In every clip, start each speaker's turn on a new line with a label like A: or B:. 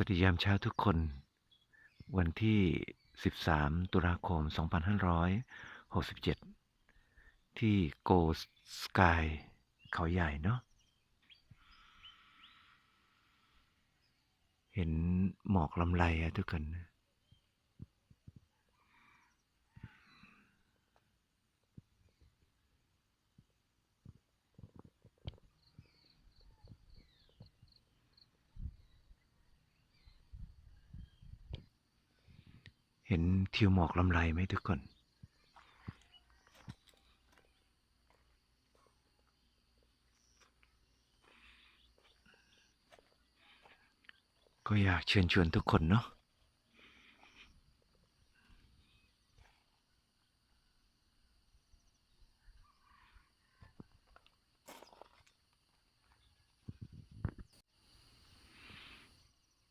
A: วัสดียามเช้าทุกคน วันที่ 13 ตุลาคม 2567 ที่โกสกายเขาใหญ่เนาะเห็นหมอกลำไรอะทุกคน เห็นทิวหมอกลำไรไหมทุกคน ก็อยากเชิญชวนทุกคนเนาะ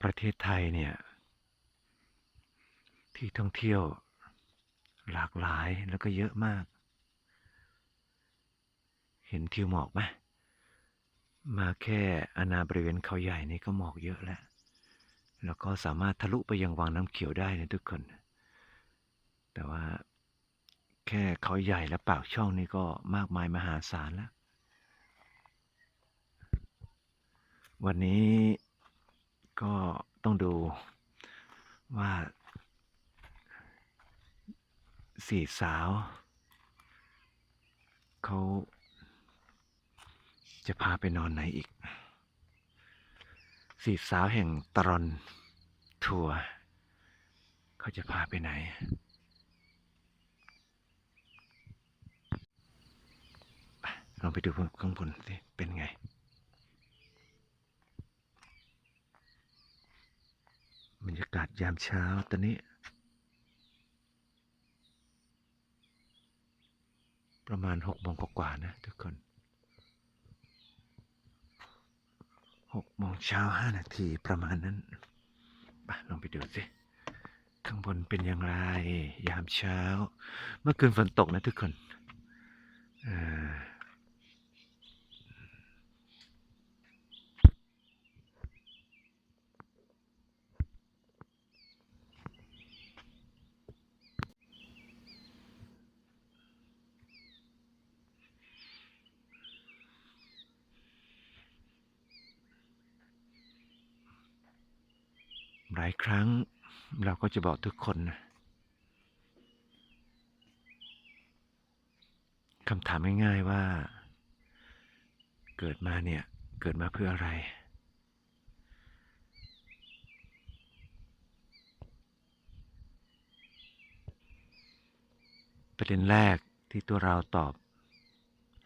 A: ประเทศไทยเนี่ย ที่ท่องเที่ยวหลากหลายแล้วก็เยอะมาก เห็นทิวหมอกไหมมาแค่อาณาบริเวณเขาใหญ่นี่ก็หมอกเยอะแล้ว แล้วก็สามารถทะลุไปยังวังน้ำเขียวได้นะทุกคน แต่ว่าแค่เขาใหญ่และปากช่องนี่ก็มากมายมหาศาลแล้ว วันนี้ก็ต้องดูว่า สี่สาวเขาจะพาไปนอนไหนอีก สี่สาวแห่งตรอนทัวร์เขาจะพาไปไหน ลองไปดูข้างบนสิ เป็นไงบรรยากาศยามเช้าตอนนี้ ประมาณหกโมงกว่าๆนะทุกคนหกโมงเช้าห้านาทีประมาณนั้นไปลองไปดูสิ ข้างบนเป็นอย่างไร ยามเช้า เมื่อคืนฝนตกนะทุกคน เอ่อ หลายครั้งเราก็จะบอกทุกคนนะคำถามง่ายๆว่า เกิดมาเนี่ย เกิดมาเพื่ออะไร ประเด็นแรกที่ตัวเราตอบ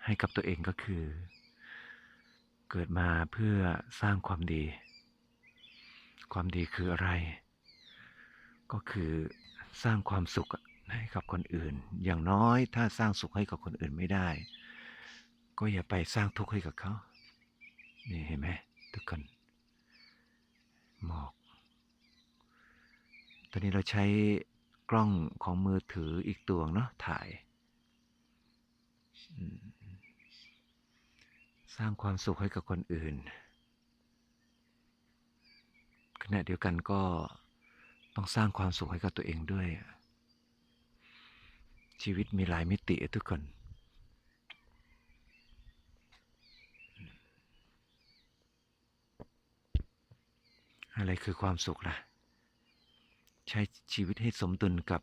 A: ให้กับตัวเองก็คือ เกิดมาเพื่อสร้างความดี ความดีคืออะไร ก็คือสร้างความสุขให้กับคนอื่น อย่างน้อยถ้าสร้างสุขให้กับคนอื่นไม่ได้ ก็อย่าไปสร้างทุกข์ให้กับเขานี่เห็นไหมทุกคนหมอกตอนนี้เราใช้กล้องของมือถืออีกตัวเนาะถ่าย สร้างความสุขให้กับคนอื่น ณะเดียวกันก็ต้องสร้างความสุขให้กับตัวเองด้วย ชีวิตมีหลายมิติทุกคนอะไรคือความสุขล่ะ ใช้ชีวิตให้สมดุลกับ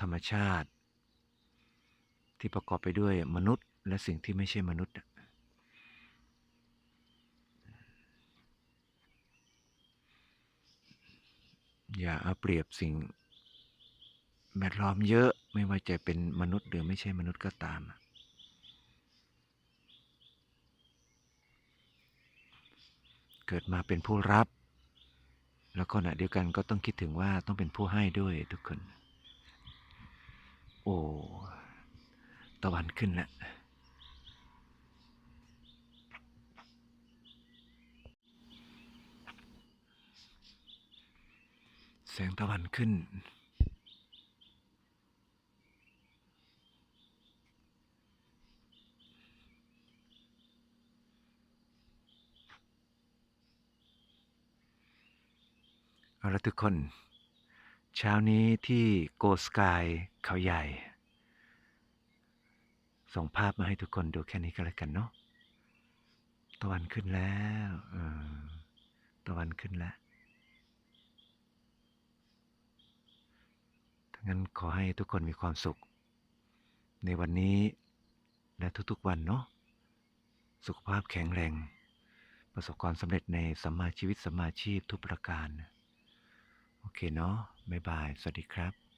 A: ธรรมชาติ ที่ประกอบไปด้วยมนุษย์และสิ่งที่ไม่ใช่มนุษย์ อย่าเอาเปรียบสิ่งแวดล้อมเยอะไม่ว่าจะเป็นมนุษย์หรือไม่ใช่มนุษย์ก็ตาม เกิดมาเป็นผู้รับ แล้วก็ขณะเดียวกันก็ต้องคิดถึงว่าต้องเป็นผู้ให้ด้วยทุกคน โอ้ ตะวันขึ้นแล้ว แสงตะวันขึ้น เอาละทุกคน เช้านี้ที่โกสกายเขาใหญ่ ส่งภาพมาให้ทุกคนดูแค่นี้ก็แล้วกันเนาะตะวันขึ้นแล้วเออตะวันขึ้นแล้วทั้ งั้นขอให้ทุกคนมีความสุข ในวันนี้และทุกๆวันเนาะสุขภาพแข็งแรง ประสบความสำเร็จในสัมมาชีวิตสัมมาชีพทุกประการ โอเคเนาะบ๊ายบาย สวัสดีครับ